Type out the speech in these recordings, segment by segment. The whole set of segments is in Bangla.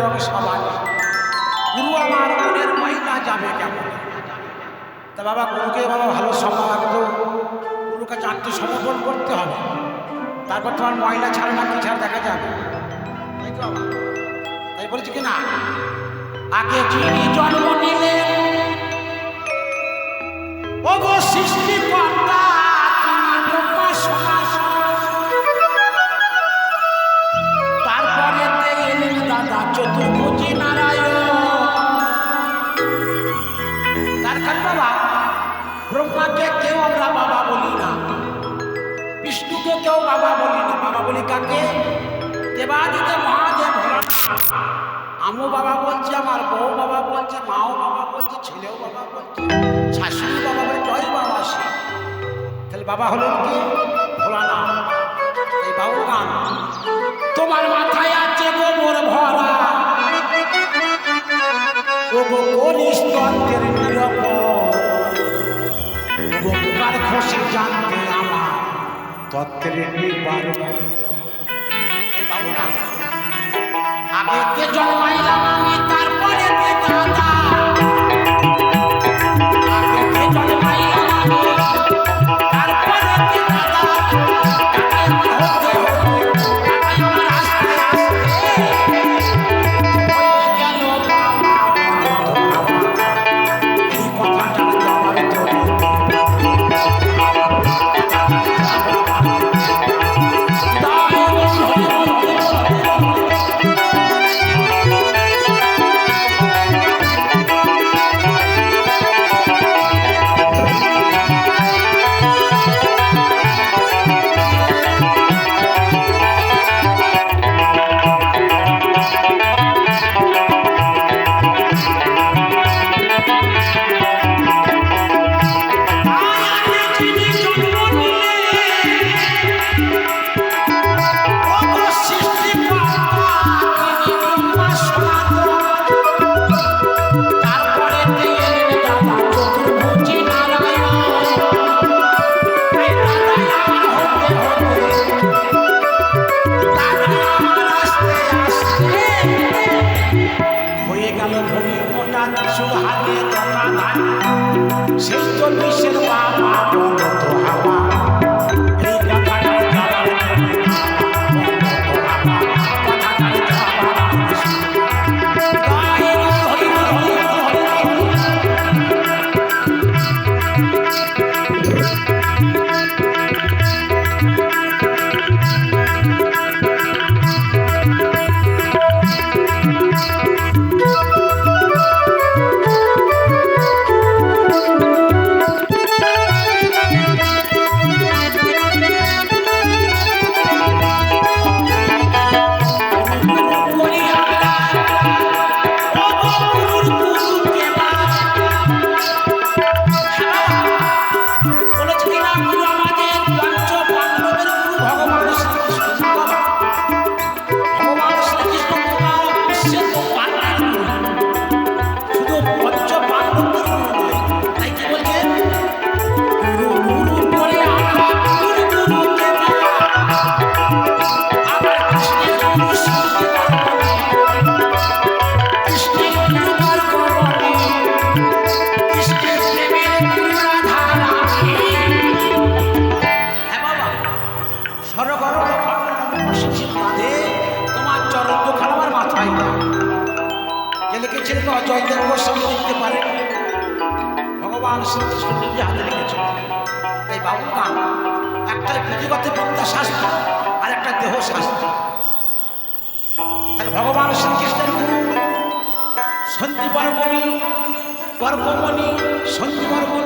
রং সবাই গুরু আমার মনের মহিলা যাবে কেমন। তা বাবা, গুরুকে বাবা ভালো সময় করতে হবে। তারপর তোমার মহিলা ছাড়া না কি ছাড়া দেখা যাবে? তাই তাই বলছি কি না? আগে জন্ম নিলেন, ওগো কাকে দেবাদিতে মহাদেব ভোলানাথ আমও বাবা বলছে, আমার বউ বাবা বলছে, মাও বাবা বলছে, ছেলেও বাবা বলছে, শাশুড়ি বাবা বলে, জয় বাবা সে। তাহলে বাবা হলেন কি? ভোলানাথ। এই বাবু গান। তোমার মাথায় আছে গোবর ভরা। ও গো করিস তন্ত্রের নিরপ গোপার খুশি জানতে আমার তত্ত্বের নির্বাণ। শিশির বাঁধে তোমার চরণ দুখান আমার মাথায় ভগবান তাই বাবু গান একটা শাস্ত্র আর একটা দেহ শাস্ত্র। তাহলে ভগবান শ্রীকৃষ্ণের গুরু সন্দীপরমণি কর্কমণি সন্দীপরমণি প্রেমের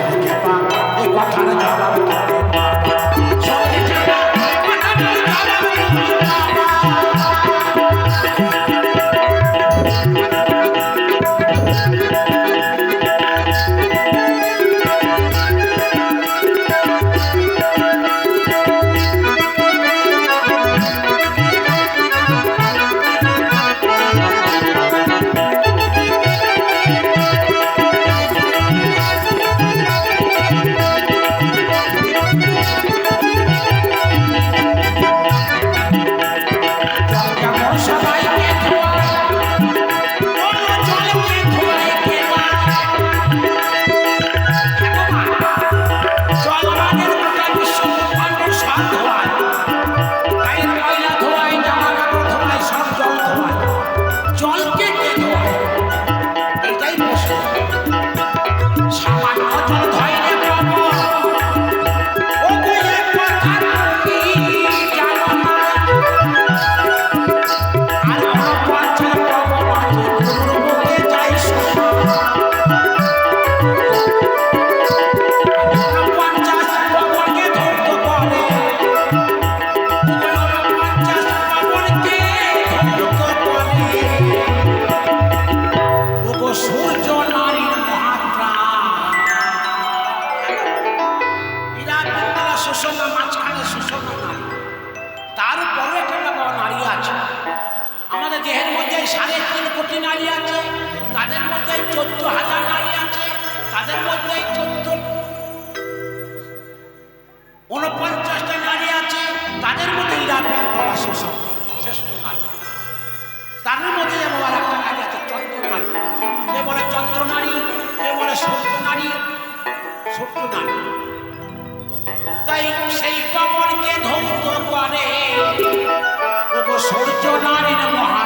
জবাব কি পা এ কথার জবাব কি পা দেহের মধ্যে সাড়ে তিন কোটি নারী আছে, তাদের মধ্যে চোদ্দ হাজার নারী আছে, তাদের মধ্যে চোদ্দ উনপঞ্চাশটা নারী আছে, তাদের মধ্যে ইরাপিয়ান বলা শেষ শ্রেষ্ঠ নারী। তাদের মধ্যে যেমন আর একটা নারী আছে, চন্দ্র নারী। কে বলে চন্দ্র নারী? কে বলে সত্য নারী? সত্য নারী। তাই সেই পাবনকে ধৌত করে। সূর্য নারীর মহা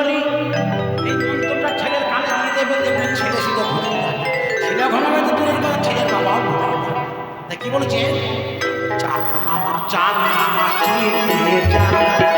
বলি, এই মন্ত্রটা ছেলের কানে দিয়ে দেবেন দেখবেন ছেলে শুধু ঘুরে ছেলে ঘনাবে তো দূরের কথা, ছেলের বাবাও ঘুরে তা কি বলছে? চা মামা চা মামা কি দিয়ে